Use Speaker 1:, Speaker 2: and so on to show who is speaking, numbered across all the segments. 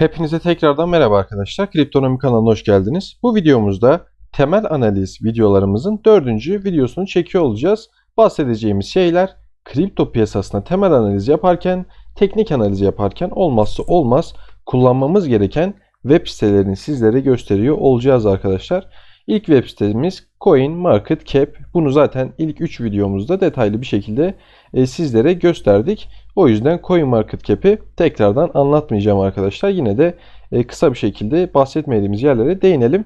Speaker 1: Hepinize tekrardan merhaba arkadaşlar. Kriptonomi kanalına hoş geldiniz. Bu videomuzda temel analiz videolarımızın dördüncü videosunu çekiyor olacağız. Bahsedeceğimiz şeyler kripto piyasasına temel analiz yaparken, teknik analiz yaparken olmazsa olmaz kullanmamız gereken web sitelerini sizlere gösteriyor olacağız arkadaşlar. İlk web sitemiz Coin Market Cap. Bunu zaten ilk 3 videomuzda detaylı bir şekilde e, sizlere gösterdik. O yüzden Coin Market Cap'i tekrardan anlatmayacağım arkadaşlar. Yine de e, kısa bir şekilde bahsetmediğimiz yerlere değinelim.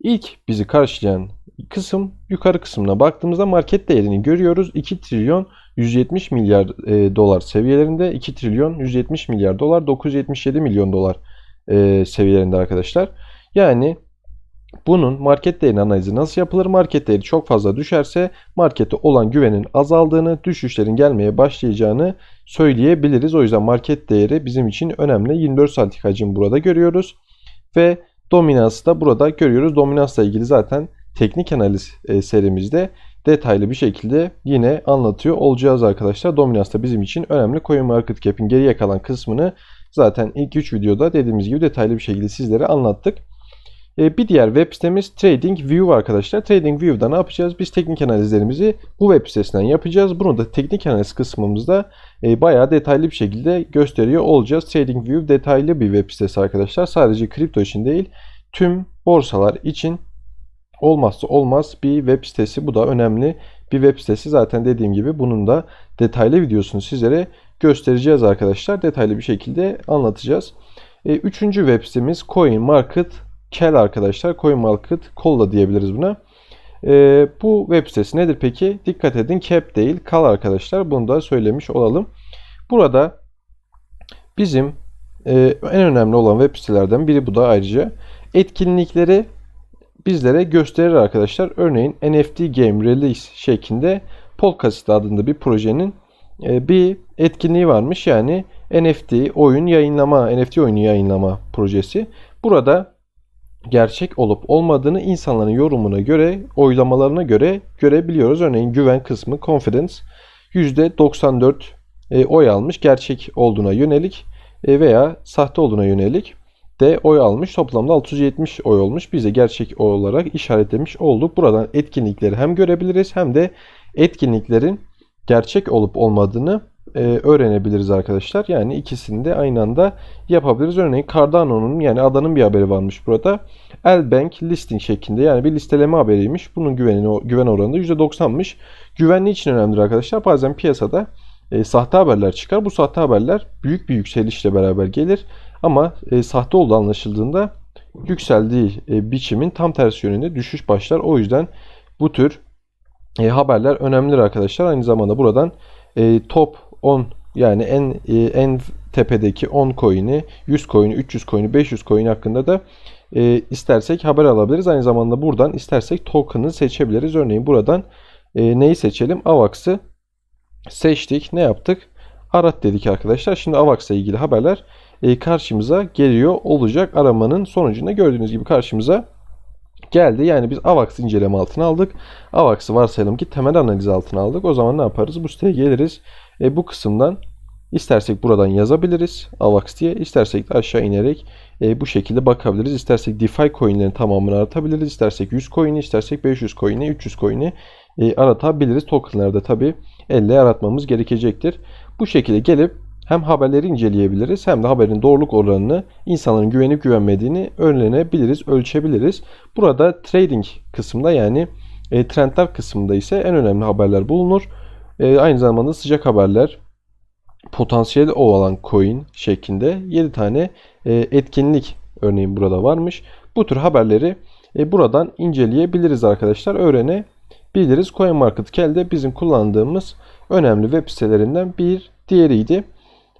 Speaker 1: İlk bizi karşılayan kısım yukarı kısmına baktığımızda market değerini görüyoruz. 2 trilyon 170 milyar e, dolar seviyelerinde 2 trilyon 170 milyar dolar 977 milyon dolar e, seviyelerinde arkadaşlar. Yani bunun market değerini analizi nasıl yapılır? Market değeri çok fazla düşerse markete olan güvenin azaldığını, düşüşlerin gelmeye başlayacağını söyleyebiliriz. O yüzden market değeri bizim için önemli. 24 saatlik hacim burada görüyoruz. Ve dominansı da burada görüyoruz. Dominansla ilgili zaten teknik analiz e, serimizde detaylı bir şekilde yine anlatıyor olacağız arkadaşlar. Dominans da bizim için önemli. Coin Market Cap'in geriye kalan kısmını zaten ilk 3 videoda dediğimiz gibi detaylı bir şekilde sizlere anlattık. E, bir diğer web sitemiz TradingView arkadaşlar. TradingView'da ne yapacağız? Biz teknik analizlerimizi bu web sitesinden yapacağız. Bunu da teknik analiz kısmımızda e, bayağı detaylı bir şekilde gösteriyor olacağız. TradingView detaylı bir web sitesi arkadaşlar. Sadece kripto için değil, tüm borsalar için olmazsa olmaz bir web sitesi. Bu da önemli bir web sitesi. Zaten dediğim gibi bunun da detaylı videosunu sizlere göstereceğiz arkadaşlar. Detaylı bir şekilde anlatacağız. E, üçüncü web sitemiz Coin Market Kel arkadaşlar. CoinMarket Colla diyebiliriz buna. E, bu web sitesi nedir peki? Dikkat edin cap değil kal arkadaşlar. Bunu da söylemiş olalım. Burada bizim e, en önemli olan web sitelerden biri bu da ayrıca. Etkinlikleri bizlere gösterir arkadaşlar. Örneğin NFT Game Release şeklinde Polkassit adında bir projenin e, bir etkinliği varmış. Yani NFT oyun yayınlama, NFT oyunu yayınlama projesi. Burada gerçek olup olmadığını insanların yorumuna göre, oylamalarına göre görebiliyoruz. Örneğin güven kısmı confidence %94 e, oy almış gerçek olduğuna yönelik e, veya sahte olduğuna yönelik de oy almış. Toplamda 670 oy olmuş. Biz de gerçek oy olarak işaretlemiş olduk. Buradan etkinlikleri hem görebiliriz hem de etkinliklerin gerçek olup olmadığını e, öğrenebiliriz arkadaşlar. Yani ikisini de aynı anda yapabiliriz. Örneğin Cardano'nun yani adanın bir haberi varmış burada. Elbank listing şeklinde yani bir listeleme haberiymiş. Bunun güvenini, güven oranı da %90'mış. Güvenli için önemlidir arkadaşlar. Bazen piyasada e, sahte haberler çıkar. Bu sahte haberler büyük bir yükselişle beraber gelir. Ama e, sahte olduğu anlaşıldığında yükseldiği e, biçimin tam tersi yönünde düşüş başlar. O yüzden bu tür e, haberler önemlidir arkadaşlar. Aynı zamanda buradan e, top 10 yani en e, en tepedeki 10 coin'i, 100 coin'i, 300 coin'i, 500 coin hakkında da e, istersek haber alabiliriz. Aynı zamanda buradan istersek token'ı seçebiliriz. Örneğin buradan e, neyi seçelim? AVAX'ı seçtik. Ne yaptık? Arat dedik arkadaşlar. Şimdi AVAX'la ilgili haberler e, karşımıza geliyor olacak. Aramanın sonucunda gördüğünüz gibi karşımıza geldi. Yani biz AVAX inceleme altına aldık. AVAX'ı varsayalım ki temel analiz altına aldık. O zaman ne yaparız? Bu siteye geliriz. E, bu kısımdan istersek buradan yazabiliriz AVAX diye. İstersek de aşağı inerek e, bu şekilde bakabiliriz. İstersek DeFi coinlerin tamamını aratabiliriz. İstersek 100 coin'i, istersek 500 coin'i, 300 coin'i e, aratabiliriz. Tokenlarda tabi elle aratmamız gerekecektir. Bu şekilde gelip hem haberleri inceleyebiliriz hem de haberin doğruluk oranını insanların güvenip güvenmediğini öğrenebiliriz, ölçebiliriz. Burada trading kısmında yani e, trendler kısmında ise en önemli haberler bulunur. E, aynı zamanda sıcak haberler, potansiyel o olan coin şeklinde 7 tane e, etkinlik örneğin burada varmış. Bu tür haberleri e, buradan inceleyebiliriz arkadaşlar. Öğrenebiliriz. CoinMarketCal de bizim kullandığımız önemli web sitelerinden bir diğeriydi.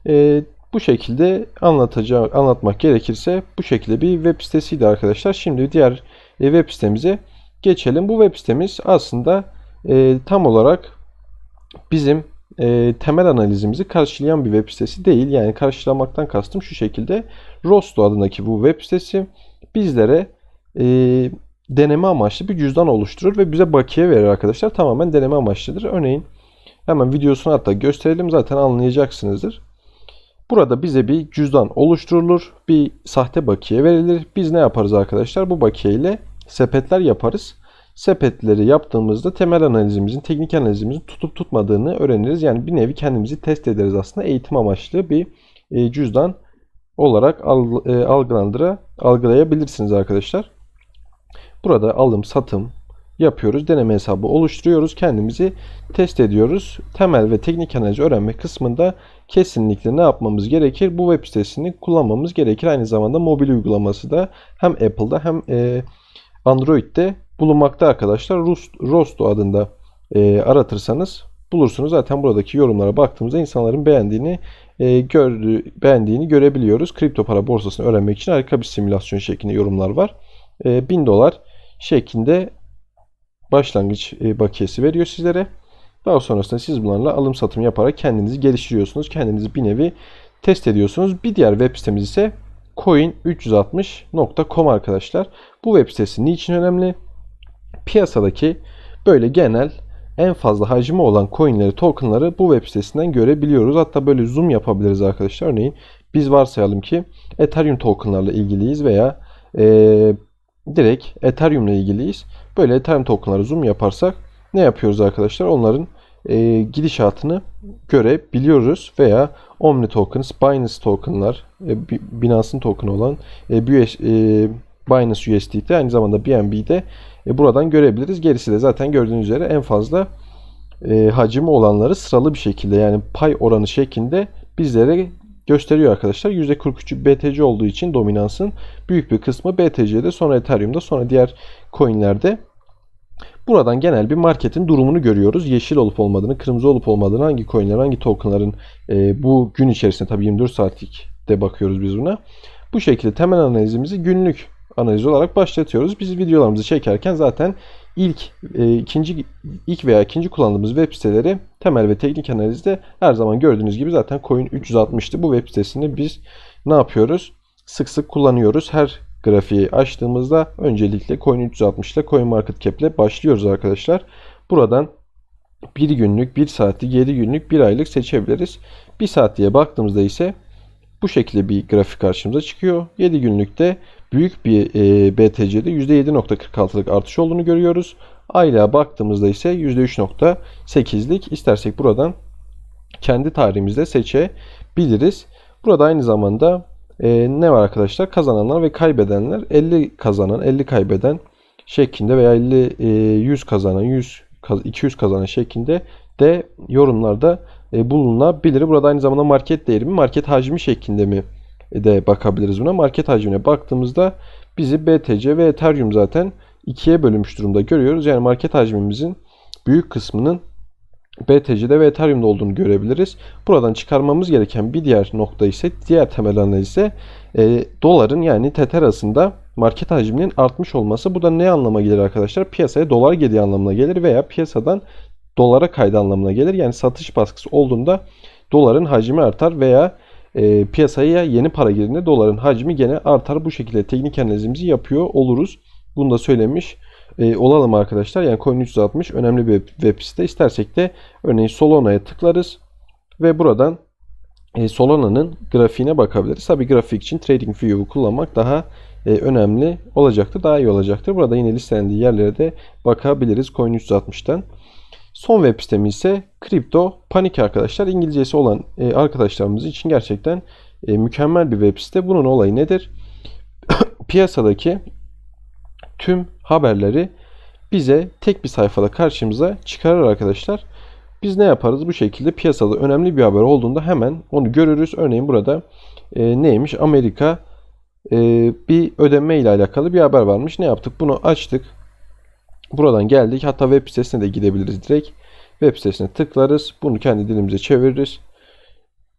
Speaker 1: E, bu şekilde anlatacağım, anlatmak gerekirse bu şekilde bir web sitesiydi arkadaşlar. Şimdi diğer e, web sitemize geçelim. Bu web sitemiz aslında e, tam olarak bizim e, temel analizimizi karşılayan bir web sitesi değil. Yani karşılamaktan kastım şu şekilde. Rosto adındaki bu web sitesi bizlere e, deneme amaçlı bir cüzdan oluşturur ve bize bakiye verir arkadaşlar. Tamamen deneme amaçlıdır. Örneğin hemen videosunu hatta gösterelim zaten anlayacaksınızdır. Burada bize bir cüzdan oluşturulur. Bir sahte bakiye verilir. Biz ne yaparız arkadaşlar? Bu bakiye ile sepetler yaparız. Sepetleri yaptığımızda temel analizimizin, teknik analizimizin tutup tutmadığını öğreniriz. Yani bir nevi kendimizi test ederiz aslında. Eğitim amaçlı bir e, cüzdan olarak e, algılandıra, algılayabilirsiniz arkadaşlar. Burada alım, satım yapıyoruz. Deneme hesabı oluşturuyoruz. Kendimizi test ediyoruz. Temel ve teknik analiz öğrenme kısmında kesinlikle ne yapmamız gerekir? Bu web sitesini kullanmamız gerekir. Aynı zamanda mobil uygulaması da hem Apple'da hem e, Android'de bulunmakta arkadaşlar. Rosto adında e, aratırsanız bulursunuz. Zaten buradaki yorumlara baktığımızda insanların beğendiğini e, gördüğü, beğendiğini görebiliyoruz. Kripto para borsasını öğrenmek için harika bir simülasyon şeklinde yorumlar var. E, 1000 dolar şeklinde başlangıç e, bakiyesi veriyor sizlere. Daha sonrasında siz bunlarla alım satım yaparak kendinizi geliştiriyorsunuz. Kendinizi bir nevi test ediyorsunuz. Bir diğer web sitemiz ise coin360.com arkadaşlar. Bu web sitesi niçin önemli? Piyasadaki böyle genel en fazla hacmi olan coinleri, tokenları bu web sitesinden görebiliyoruz. Hatta böyle zoom yapabiliriz arkadaşlar. Örneğin biz varsayalım ki Ethereum tokenlarla ilgiliyiz veya e, direkt Ethereum ile ilgiliyiz. Böyle Ethereum tokenları zoom yaparsak ne yapıyoruz arkadaşlar? Onların e, gidişatını görebiliyoruz veya Omni tokens, Binance tokenlar, e, Binance'ın tokenı olan e, BUS, e, Binance USDT aynı zamanda BNB'de e, buradan görebiliriz. Gerisi de zaten gördüğünüz üzere en fazla e, hacmi olanları sıralı bir şekilde yani pay oranı şeklinde bizlere gösteriyor arkadaşlar. %43'ü BTC olduğu için dominansın büyük bir kısmı BTC'de sonra Ethereum'da sonra diğer coinlerde. Buradan genel bir marketin durumunu görüyoruz. Yeşil olup olmadığını, kırmızı olup olmadığını, hangi coinler, hangi tokenların e, bu gün içerisinde tabii 24 saatlik de bakıyoruz biz buna. Bu şekilde temel analizimizi günlük analiz olarak başlatıyoruz. Biz videolarımızı çekerken zaten ilk e, ikinci ilk veya ikinci kullandığımız web siteleri temel ve teknik analizde her zaman gördüğünüz gibi zaten Coin 360'tı. Bu web sitesini biz ne yapıyoruz? Sık sık kullanıyoruz. Her grafiği açtığımızda öncelikle Coin 360 ile Coin Market Cap ile başlıyoruz arkadaşlar. Buradan 1 günlük, 1 saatlik, 7 günlük, 1 aylık seçebiliriz. 1 saat diye baktığımızda ise bu şekilde bir grafik karşımıza çıkıyor. 7 günlükte büyük bir e, BTC'de %7.46'lık artış olduğunu görüyoruz. Aylığa baktığımızda ise %3.8'lik istersek buradan kendi tarihimizde seçebiliriz. Burada aynı zamanda e, ne var arkadaşlar? Kazananlar ve kaybedenler 50 kazanan 50 kaybeden şeklinde veya 50 e, 100 kazanan 100 200 kazanan şeklinde de yorumlarda e, bulunabilir. Burada aynı zamanda market değeri mi, market hacmi şeklinde mi de bakabiliriz buna. Market hacmine baktığımızda bizi BTC ve Ethereum zaten ikiye bölünmüş durumda görüyoruz. Yani market hacmimizin büyük kısmının BTC'de ve Ethereum'da olduğunu görebiliriz. Buradan çıkarmamız gereken bir diğer nokta ise diğer temel analiz ise e, doların yani Tethera'sında market hacminin artmış olması. Bu da ne anlama gelir arkadaşlar? Piyasaya dolar geldiği anlamına gelir veya piyasadan dolara kaydı anlamına gelir. Yani satış baskısı olduğunda doların hacmi artar veya e, piyasaya yeni para girdiğinde doların hacmi gene artar. Bu şekilde teknik analizimizi yapıyor oluruz. Bunu da söylemiş e, olalım arkadaşlar. Yani Coin 360 önemli bir web site. İstersek de örneğin Solana'ya tıklarız ve buradan e, Solana'nın grafiğine bakabiliriz. Tabi grafik için TradingView'u kullanmak daha e, önemli olacaktır. Daha iyi olacaktır. Burada yine listelendiği yerlere de bakabiliriz Coin 360'tan. Son web sitemi ise Crypto Panik arkadaşlar. İngilizcesi olan e, arkadaşlarımız için gerçekten e, mükemmel bir web site. Bunun olayı nedir? Piyasadaki tüm haberleri bize tek bir sayfada karşımıza çıkarır arkadaşlar. Biz ne yaparız? Bu şekilde piyasada önemli bir haber olduğunda hemen onu görürüz. Örneğin burada e, neymiş? Amerika e, bir ödeme ile alakalı bir haber varmış. Ne yaptık? Bunu açtık. Buradan geldik. Hatta web sitesine de gidebiliriz direkt. Web sitesine tıklarız. Bunu kendi dilimize çeviririz.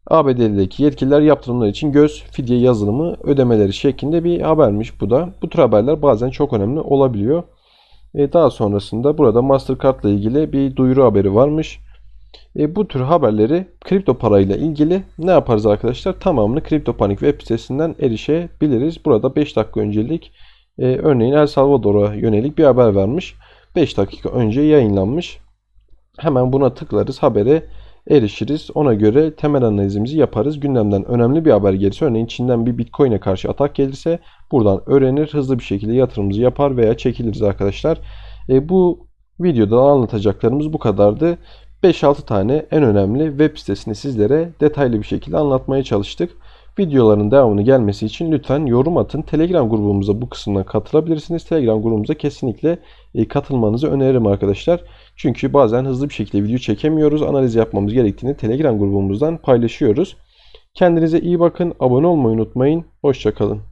Speaker 1: ABD'deki yetkililer yaptırımlar için göz fidye yazılımı ödemeleri şeklinde bir habermiş bu da. Bu tür haberler bazen çok önemli olabiliyor. E, daha sonrasında burada Mastercard ile ilgili bir duyuru haberi varmış. E, bu tür haberleri kripto parayla ilgili ne yaparız arkadaşlar? Tamamını Kripto Panik web sitesinden erişebiliriz. Burada 5 dakika öncelik e, örneğin El Salvador'a yönelik bir haber vermiş. 5 dakika önce yayınlanmış. Hemen buna tıklarız. Habere erişiriz. Ona göre temel analizimizi yaparız. Gündemden önemli bir haber gelirse örneğin Çin'den bir Bitcoin'e karşı atak gelirse buradan öğrenir hızlı bir şekilde yatırımımızı yapar veya çekiliriz arkadaşlar. E, bu videoda anlatacaklarımız bu kadardı. 5-6 tane en önemli web sitesini sizlere detaylı bir şekilde anlatmaya çalıştık. Videoların devamını gelmesi için lütfen yorum atın. Telegram grubumuza bu kısımdan katılabilirsiniz. Telegram grubumuza kesinlikle e, katılmanızı öneririm arkadaşlar. Çünkü bazen hızlı bir şekilde video çekemiyoruz. Analiz yapmamız gerektiğini Telegram grubumuzdan paylaşıyoruz. Kendinize iyi bakın. Abone olmayı unutmayın. Hoşçakalın.